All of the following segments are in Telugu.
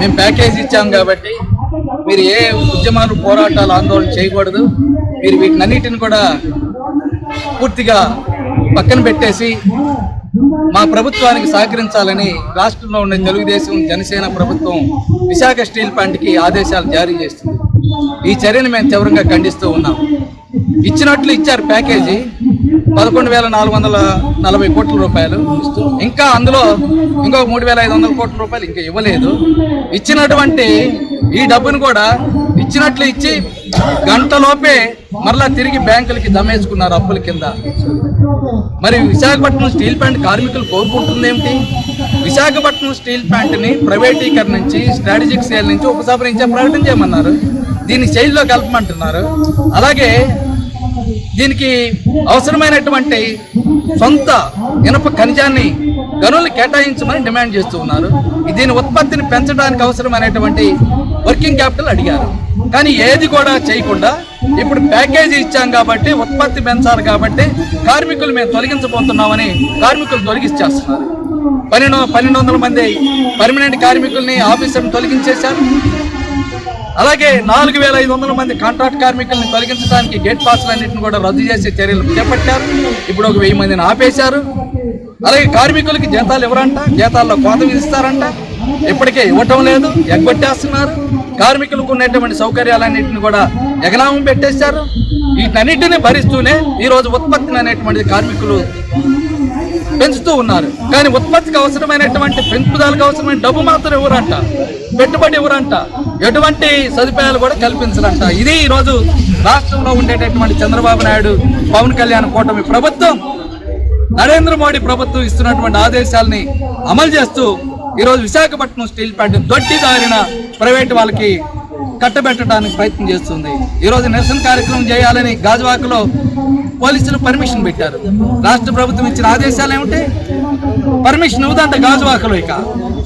మేము ప్యాకేజ్ ఇచ్చాం కాబట్టి మీరు ఏ ఉద్యమాలు పోరాటాలు ఆందోళన చేయకూడదు. మీరు వీటినన్నిటిని కూడా పూర్తిగా పక్కన పెట్టేసి మా ప్రభుత్వానికి సహకరించాలని రాష్ట్రంలో ఉన్న తెలుగుదేశం జనసేన ప్రభుత్వం విశాఖ స్టీల్ ప్లాంట్కి ఆదేశాలు జారీ చేస్తుంది. ఈ చర్యను మేము తీవ్రంగా ఖండిస్తూ ఉన్నాం. ఇచ్చినట్లు ఇచ్చారు ప్యాకేజీ. పదకొండు వేల నాలుగు వందల నలభై కోట్ల రూపాయలు ఇస్తూ ఇంకా అందులో ఇంకో మూడు వేల ఐదు వందల కోట్ల రూపాయలు ఇంకా ఇవ్వలేదు. ఇచ్చినటువంటి ఈ డబ్బును కూడా ఇచ్చినట్లు ఇచ్చి గంటలోపే మరలా తిరిగి బ్యాంకులకి దమేసుకున్నారు అప్పుల కింద. మరి విశాఖపట్నం స్టీల్ ప్లాంట్ కార్మికులు కోరుకుంటుంది ఏమిటి విశాఖపట్నం స్టీల్ ప్లాంట్ని ప్రైవేటీకరణ నుంచి స్ట్రాటజిక్ సేల్ నుంచి ఉపసంహరించే ప్రకటన చేయమన్నారు. దీన్ని శైలిలో కలపమంటున్నారు. అలాగే దీనికి అవసరమైనటువంటి సొంత ఇనప ఖనిజాన్ని గనులు కేటాయించమని డిమాండ్ చేస్తూ ఉన్నారు. దీని ఉత్పత్తిని పెంచడానికి అవసరమైనటువంటి వర్కింగ్ క్యాపిటల్ అడిగారు. కానీ ఏది కూడా చేయకుండా ఇప్పుడు ప్యాకేజీ ఇచ్చాం కాబట్టి ఉత్పత్తి పెంచాలి కాబట్టి కార్మికులు మేము తొలగించబోతున్నామని కార్మికులు తొలగించేస్తున్నారు పన్నెండు పన్నెండు వందల మంది పర్మనెంట్ కార్మికుల్ని ఆఫీసర్ని తొలగించేశారు. అలాగే నాలుగు వేల ఐదు వందల మంది కాంట్రాక్ట్ కార్మికులను తొలగించడానికి గేట్ పాస్లన్నింటిని కూడా రద్దు చేసే చర్యలు చేపట్టారు. ఇప్పుడు ఒక వెయ్యి మందిని ఆపేశారు. అలాగే కార్మికులకి జీతాలు ఇవ్వరంట జీతాల్లో కోత విధిస్తారంట. ఇప్పటికే ఇవ్వటం లేదు ఎగ్గొట్టేస్తున్నారు. కార్మికులకు ఉన్నటువంటి సౌకర్యాలన్నింటిని కూడా ఎగనామం పెట్టేశారు. వీటన్నిటిని భరిస్తూనే ఈరోజు ఉత్పత్తిని అనేటువంటిది కార్మికులు పెంచుతూ ఉన్నారు. కానీ ఉత్పత్తికి అవసరమైనటువంటి పెంపుదలకు అవసరమైన డబ్బు మాత్రం ఎవరంట? పెట్టుబడి ఎవరంట? ఎటువంటి సదుపాయాలు కూడా కల్పించరంట. ఇది ఈరోజు రాష్ట్రంలో ఉండేటటువంటి చంద్రబాబు నాయుడు పవన్ కళ్యాణ్ కూటమి ప్రభుత్వం నరేంద్ర మోడీ ప్రభుత్వం ఇస్తున్నటువంటి ఆదేశాలని అమలు చేస్తూ ఈరోజు విశాఖపట్నం స్టీల్ ప్లాంట్ దొడ్డిదారిన ప్రైవేట్ వాళ్ళకి కట్టబెట్టడానికి ప్రయత్నం చేస్తుంది. ఈరోజు నిరసన కార్యక్రమం చేయాలని గాజువాకలో పోలీసులు పర్మిషన్ పెట్టారు. రాష్ట్ర ప్రభుత్వం ఇచ్చిన ఆదేశాలు ఏమిటి పర్మిషన్ ఇవ్వదంట గాజువాకలో ఇక.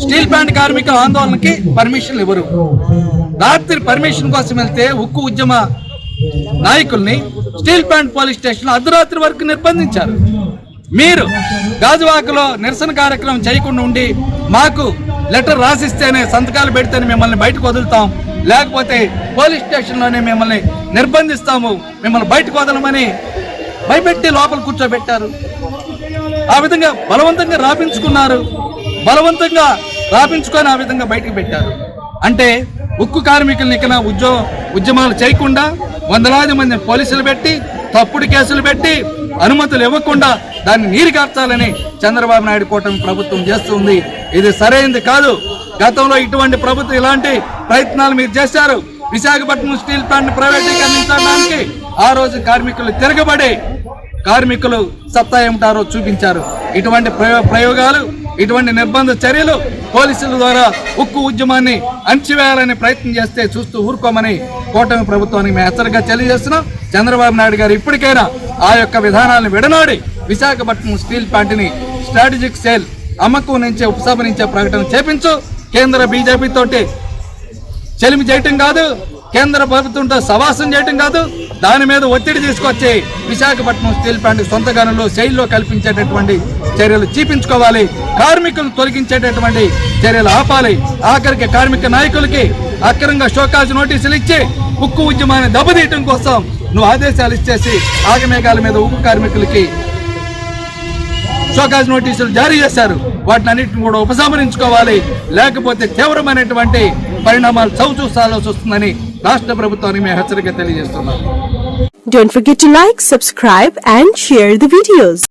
స్టీల్ ప్లాంట్ కార్మికుల ఆందోళనకి పర్మిషన్ ఇవ్వరు. రాత్రి పర్మిషన్ కోసం వెళ్తే ఉక్కు ఉద్యమ నాయకుల్ని స్టీల్ ప్లాంట్ పోలీస్ స్టేషన్ అర్ధరాత్రి వరకు నిర్బంధించారు. మీరు గాజువాకలో నిరసన కార్యక్రమం చేయకుండా ఉండి మాకు లెటర్ రాసిస్తేనే సంతకాలు పెడితేనే మిమ్మల్ని బయటకు వదులుతాం. లేకపోతే పోలీస్ స్టేషన్లోనే మిమ్మల్ని నిర్బంధిస్తాము. మిమ్మల్ని బయటకు వదలమని భయపెట్టి లోపల కూర్చోబెట్టారు. ఆ విధంగా బలవంతంగా రాపించుకున్నారు. బలవంతంగా రాపించుకొని ఆ విధంగా బయటకు పెట్టారు. అంటే ఉక్కు కార్మికుల్ని ఇక్కడ ఉద్యోగ ఉద్యమాలు చేయకుండా వందలాది మంది పోలీసులు పెట్టి తప్పుడు కేసులు పెట్టి అనుమతులు ఇవ్వకుండా దాన్ని నీరు కార్చాలని చంద్రబాబు నాయుడు కూటమి ప్రభుత్వం చేస్తుంది. ఇది సరైనది కాదు. గతంలో ఇటువంటి ప్రభుత్వం ఇలాంటి ప్రయత్నాలు మీరు చేశారు. విశాఖపట్నం స్టీల్ ప్లాంట్ ప్రైవేటీకరించడానికి ఆ రోజు కార్మికులు తిరగబడి కార్మికులు సత్తా ఏమిటారో చూపించారు. ఇటువంటి ప్రయో- ప్రయోగాలు ఇటువంటి నిర్బంధ చర్యలు పోలీసుల ద్వారా ఉక్కు ఉద్యమాన్ని అణచివేయాలని ప్రయత్నం చేస్తే చూస్తూ ఊరుకోమని కూటమి ప్రభుత్వానికి మేము హెచ్చరిగా తెలియజేస్తున్నాం. చంద్రబాబు నాయుడు గారు ఇప్పటికైనా ఆ యొక్క విధానాలను విడనాడి విశాఖపట్నం స్టీల్ ప్లాంట్ని స్ట్రాటజిక్ సేల్ అమ్మకం నుంచే ఉపసంహరించే ప్రకటన చేపించు. కేంద్ర బీజేపీ తోటి చెలిమి చేయటం కాదు. కేంద్ర ప్రభుత్వంతో సవాసం చేయటం కాదు. దాని మీద ఒత్తిడి తీసుకొచ్చి విశాఖపట్నం స్టీల్ ప్లాంట్ సొంత గనులు శైలిలో కల్పించేటటువంటి చర్యలు చూపించుకోవాలి. కార్మికులను తొలగించేటటువంటి చర్యలు ఆపాలి. ఆఖరికి కార్మిక నాయకులకి అక్రమంగా షోకాజ్ నోటీసులు ఇచ్చి ఉక్కు ఉద్యమాన్ని దెబ్బతీయటం కోసం నువ్వు ఆదేశాలు ఇచ్చేసి ఆగమేఘాల మీద ఉక్కు కార్మికులకి షోకాజ్ నోటీసులు జారీ చేశారు. వాటిని అన్నింటిని కూడా ఉపసంహరించుకోవాలి. లేకపోతే తీవ్రమైనటువంటి పరిణామాలు చవి చూసాల్సి వస్తుందని రాష్ట్ర ప్రభుత్వాన్ని మేము హెచ్చరిక తెలియజేస్తున్నాం Don't forget to like, subscribe and share the videos.